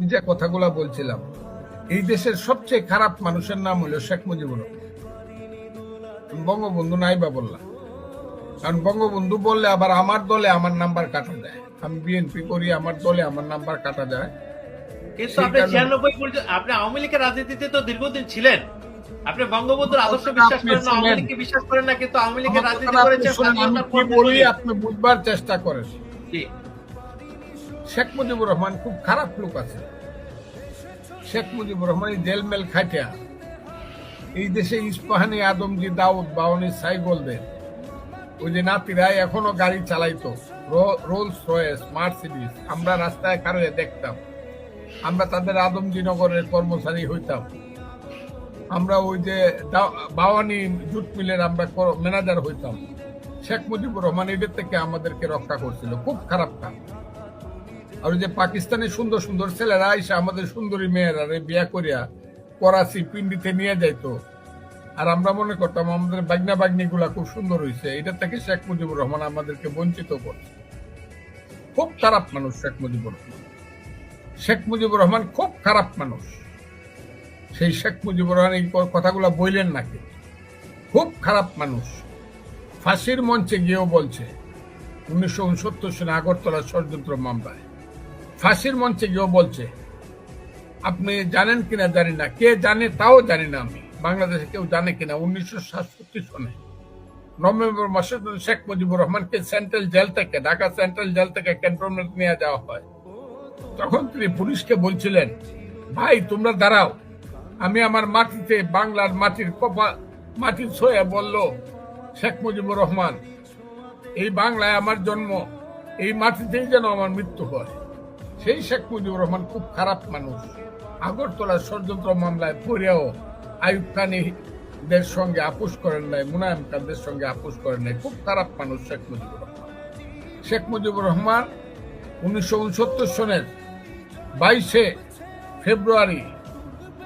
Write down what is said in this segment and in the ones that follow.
আমি যে কথাগুলো বলছিলাম এই দেশের সবচেয়ে খারাপ মানুষের নাম হলো শেখ মুজিবুর বঙ্গবন্ধু নাই বা বললাম। কারণ বঙ্গবন্ধু বললে আবার আমার দলে আমার নাম্বার কাটা যায়। আমি বিএনপি করি আমার দলে আমার নাম্বার কাটা যায়। কিন্তু আপনি ছিয়ানব্বই পর্যন্ত আপনি আওয়ামী লীগের রাজনীতিতে তো দীর্ঘদিন ছিলেন। আপনি বঙ্গবন্ধুর আদর্শ বিশ্বাস করেন না আওয়ামী লীগকে বিশ্বাস করেন না কিন্তু আওয়ামী লীগের রাজনীতি করেছেন। আপনি বুঝবার চেষ্টা করেন। জি। শেখ মুজিবুর রহমান খুব খারাপ লোক আছে। শেখ মুজিবুর রহমান জেলমেল খাটিয়া, এই দেশে ইস্পাহানি আদমজি দাউদ বাউনি সাইগলদের ওই যে নাতিরা এখনও গাড়ি চালাইতো রোলস রয়েস, মার্সিডিস, আমরা রাস্তায় কারোয় দেখতাম, আমরা তাদের আদমজি নগরের কর্মচারী হইতাম, আমরা ওই যে বাওয়ানি জুট মিলের আমরা ম্যানেজার হইতাম। শেখ মুজিবুর রহমান এদের থেকে আমাদেরকে রক্ষা করছিল, খুব খারাপ কাজ। আর যে পাকিস্তানের সুন্দর সুন্দর ছেলেরা এসে আমাদের সুন্দরী মেয়েরা রে বিয়া করিয়া করাচি পিন্ডিতে নিয়ে যাইতো। আর আমরা মনে করতাম আমাদের বাগনা বাগনি গুলা খুব সুন্দর হয়েছে এটা থেকে শেখ মুজিবুর রহমান আমাদেরকে বঞ্চিত করছে। খুব খারাপ মানুষ শেখ মুজিবুর রহমান। শেখ মুজিবুর রহমান খুব খারাপ মানুষ। সেই শেখ মুজিবুর রহমান এই কথাগুলো বইলেন নাকি খুব খারাপ মানুষ। ফাঁসির মঞ্চে গিয়েও বলছে, উনিশশো উনসত্তর সালে আগরতলা ষড়যন্ত্র মামলায়। ফাঁসির মঞ্চে গিয়েও বলছে, আপনি জানেন কিনা জানি না। কে জানে তাও জানি না আমি। বাংলাদেশে কেউ জানে কিনা, উনিশশো সাতষট্টি সনে। নভেম্বর মাসে শেখ মুজিবুর রহমানকে সেন্ট্রাল জেল থেকে, ঢাকা সেন্ট্রাল জেল থেকে ক্যান্টনমেন্ট নিয়ে যাওয়া হয়। তখন তিনি পুলিশকে বলছিলেন, ভাই, তোমরা দাঁড়াও। আমি আমার মাটিতে, বাংলার মাটির কপা, মাটির ছয়ে বলল, শেখ মুজিবুর রহমান, এই বাংলায় আমার জন্ম, এই মাটিতেই যেন আমার মৃত্যু হয়। সেই শেখ মুজিবুর রহমান খুব খারাপ মানুষ। আগরতলা ষড়যন্ত্র মামলায় পড়েও আইব খানিদের সঙ্গে আপোষ করেন নাই, মুনায়ম খানদের সঙ্গে আপোষ করেন নাই। খুব খারাপ মানুষ শেখ মুজিবুর রহমান। শেখ মুজিবুর রহমান উনিশশো উনসত্তর সনের বাইশে ফেব্রুয়ারি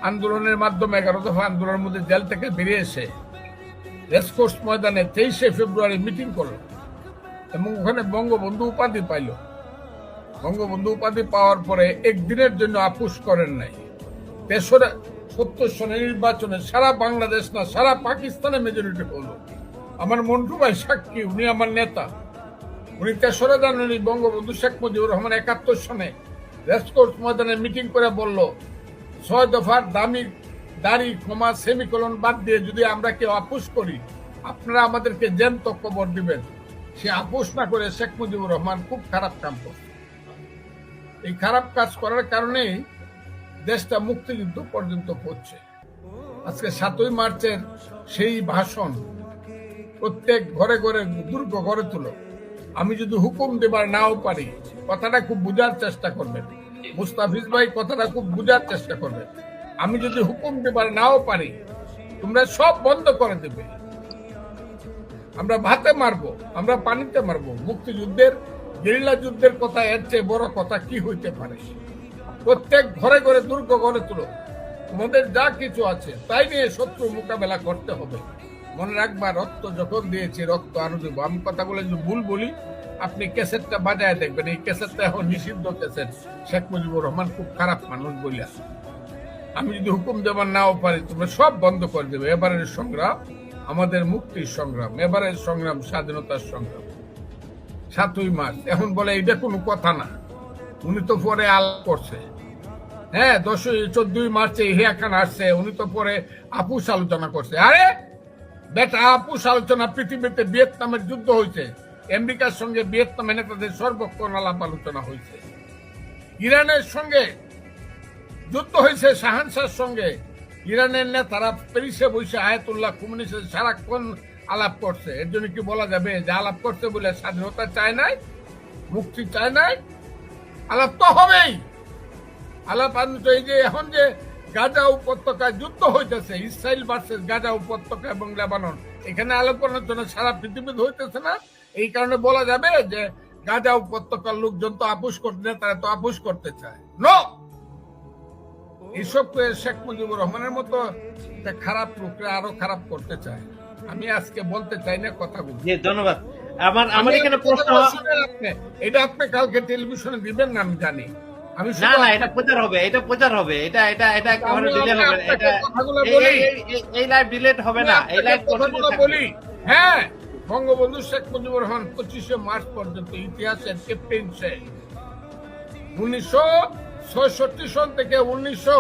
আন্দোলনের মাধ্যমে, এগারো দফা আন্দোলনের মধ্যে জেল থেকে বেরিয়ে এসে রেসকোর্স ময়দানে তেইশে ফেব্রুয়ারি মিটিং করল এবং ওখানে বঙ্গবন্ধু উপাধি পাইল। বঙ্গবন্ধু উপাধি পাওয়ার পরে একদিনের জন্য আপুস করেন নাই। তেসরা সত্তর সনের নির্বাচনে সারা বাংলাদেশ না, সারা পাকিস্তানে মেজরিটি হলো। আমার মন্টু ভাই সাক্ষী, উনি আমার নেতা। উনি তেসরা জানুয়ারি বঙ্গবন্ধু শেখ মুজিবুর রহমান একাত্তর সনে রেসকোর্স ময়দানে মিটিং করে বলল, ছয় দফার দামি দাড়ি ক্ষমা সেমিকলন বাদ দিয়ে যদি আমরা কেউ আপুস করি, আপনারা আমাদেরকে জ্যান্ত কবর দিবেন। সে আপোষ না করে শেখ মুজিবুর রহমান খুব খারাপ কাম করছে। এই খারাপ কাজ করার কারণেই দেশটা মুক্তিযুদ্ধ পর্যন্ত পড়ছে আজকে সাতই মার্চের সেই ভাষণ প্রত্যেক ঘরে ঘরে দুর্গ গড়ে তুলো। আমি যদি হুকুম দেবার নাও পারি, কথাটা খুব বুঝার চেষ্টা করবেন। মুস্তাফিজ ভাই কথাটা খুব বুঝার চেষ্টা করবেন। আমি যদি হুকুম দেবার নাও পারি, তোমরা সব বন্ধ করে দেবে। আমরা ভাতে মারবো, আমরা পানিতে মারবো। মুক্তিযুদ্ধের গেরিলা যুদ্ধের কথা, এর চেয়ে বড় কথা কি হইতে পারে? প্রত্যেক ঘরে ঘরে দুর্গ গড়ে তুলো। তোমাদের যা কিছু আছে, তাই নিয়ে শত্রু মোকাবেলা করতে হবে। মনে রাখবা, রক্ত যখন দিয়েছি, রক্ত আরও দেবো। আমি কথাগুলো যদি ভুল বলি, আপনি ক্যাসেটটা বাজায় দেখবেন। এই ক্যাসেটটা এখন নিষিদ্ধ ক্যাসেট। শেখ মুজিবুর রহমান খুব খারাপ মানুষ বলিয়া আমি যদি হুকুম দেবার নাও পারি, তোমরা সব বন্ধ করে দেবে। এবারের সংগ্রাম আমাদের মুক্তির সংগ্রাম, এবারের সংগ্রাম স্বাধীনতার সংগ্রাম। সাতই মার্চ। এখন বলে এটা কোনো কথা না। উনি তো পরে আল করছে। হ্যাঁ দশই, চোদ্দই মার্চে হিয়া খান আসছে। উনি তো পরে আপুস আলোচনা করছে। আরে, বেটা, আপুস আলোচনা পৃথিবীতে ভিয়েতনামের যুদ্ধ হয়েছে আমেরিকার সঙ্গে ভিয়েতনাম নেতাদের সর্বক্ষণ আলাপ আলোচনা হয়েছে ইরানের সঙ্গে যুদ্ধ হয়েছে শাহানশার সঙ্গে। ইরানের নেতারা প্যারিসে বসে আয়াতুল্লাহ খুমনির সারাক্ষণ আলাপ করছে। এর জন্য কি বলা যাবে? যে আলাপ করছে বলে স্বাধীনতা চায় নাই, মুক্তি চায় নাই, আলাপ তো হবেই। আলাপ আনতে এই যে এখন যে গাজা উপত্যকায় যুদ্ধ হইতেছে ইসরায়েল ভার্সেস গাজা উপত্যকা এবং লেবানন, এখানে আলাপ আলোচনা সারা পৃথিবীতে হইতেছে না। এই কারণে বলা যাবে যে গাজা উপত্যকার লোকজন তো আপুস করতে তারা তো আপুস করতে চায়। নো এইসব শেখ মুজিবুর রহমানের মতো খারাপ লোকরা আরও খারাপ করতে চায়। আমি আজকে বলতে চাই না কথাগুলো। জি ধন্যবাদ। আমার আমার এখানে প্রশ্ন এটা আপনি কালকে টেলিভিশনে দিবেন না আমি জানি। আমি না না এটা প্রচার হবে এটা প্রচার হবে এটা এটা এটা একেবারে আমি ডিলে হবে এটা এই- লাইভ ডিলেট হবে না এই লাইভ কথাগুলো বলি। হ্যাঁ বঙ্গবন্ধু শেখ মুজিবুর রহমান পঁচিশে মার্চ পর্যন্ত ইতিহাসের ক্যাপ্টেন উনিশশো ছয়ষট্টি সন থেকে উনিশশো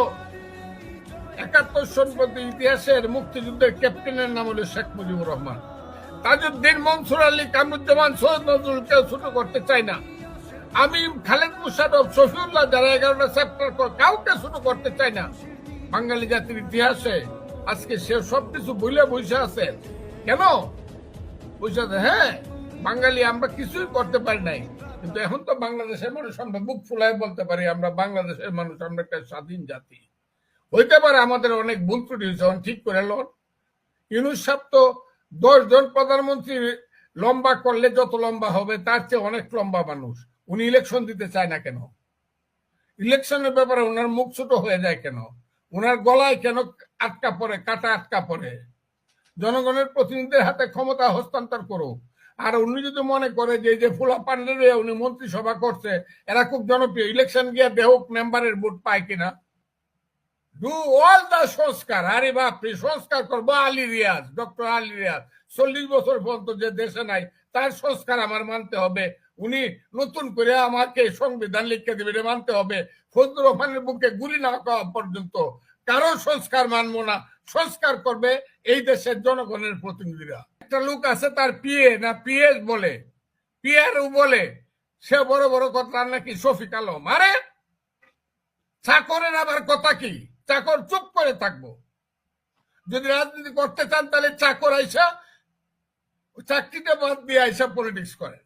একাত্তর পর্যন্ত ইতিহাসের মুক্তিযুদ্ধের ক্যাপ্টেনের নাম হলো শেখ মুজিবুর রহমান। তাজউদ্দিন মনসুর আলী কামরুজ্জামান সৈয়দ নজরুল কেউ ছোট করতে চাই না। আমি খালেদ মুশারফ শফিউল্লাহ যারা এগারোটা চ্যাপ্টার কাউকে ছোট করতে চাই না। বাঙালি জাতির ইতিহাসে আজকে সে সবকিছু বইলে বসে আছে। কেন? বসে আছে হ্যাঁ বাঙালি আমরা কিছুই করতে পারি নাই। কিন্তু এখন তো বাংলাদেশের মানুষ, আমরা বুক ফুলায় বলতে পারি, আমরা বাংলাদেশের মানুষ, আমরা একটা স্বাধীন জাতি। হইতে পারে আমাদের অনেক ভুল ত্রুটি হয়েছে ঠিক করে লোন। ইউনুস তো দশ জন প্রধানমন্ত্রী লম্বা করলে যত লম্বা হবে, তার চেয়ে অনেক লম্বা মানুষ। উনি ইলেকশন দিতে চায় না কেন? ইলেকশনের ব্যাপারে ওনার মুখ ছোট হয়ে যায় কেন? ওনার গলায় কেন আটকা পড়ে, কাটা আটকা পড়ে? জনগণের প্রতিনিধিদের হাতে ক্ষমতা হস্তান্তর করুক। আর উনি যদি মনে করে যে যে ফুলা পান্ডে উনি মন্ত্রিসভা করছে, এরা খুব জনপ্রিয়। ইলেকশন গিয়ে দেহক মেম্বারের ভোট পায় কিনা? ডু অল দা সংস্কার। আরে বাপরে, সংস্কার করব আলী রিয়াজ, ডক্টর আলী রিয়াজ। চল্লিশ বছর পর্যন্ত যে দেশে নাই, তার সংস্কার আমার মানতে হবে। উনি নতুন করে আমাকে সংবিধান লিখে দেবে, এটা মানতে হবে। ফজলুর রহমানের বুকে গুলি না খাওয়া পর্যন্ত কারও সংস্কার মানবো না। সংস্কার করবে এই দেশের জনগণের প্রতিনিধিরা। একটা লোক আছে তার পিএ, না পিএস বলে পিআর বলে। সে বড় বড় কথা নাকি শফিক আলম। আরে, চাকরের আবার কথা কি? চাকর চুপ করে থাকব। যদি রাজনীতি করতে চান, তাহলে চাকর আইসা চাকরিটা বাদ দিয়ে আইসা পলিটিক্স করে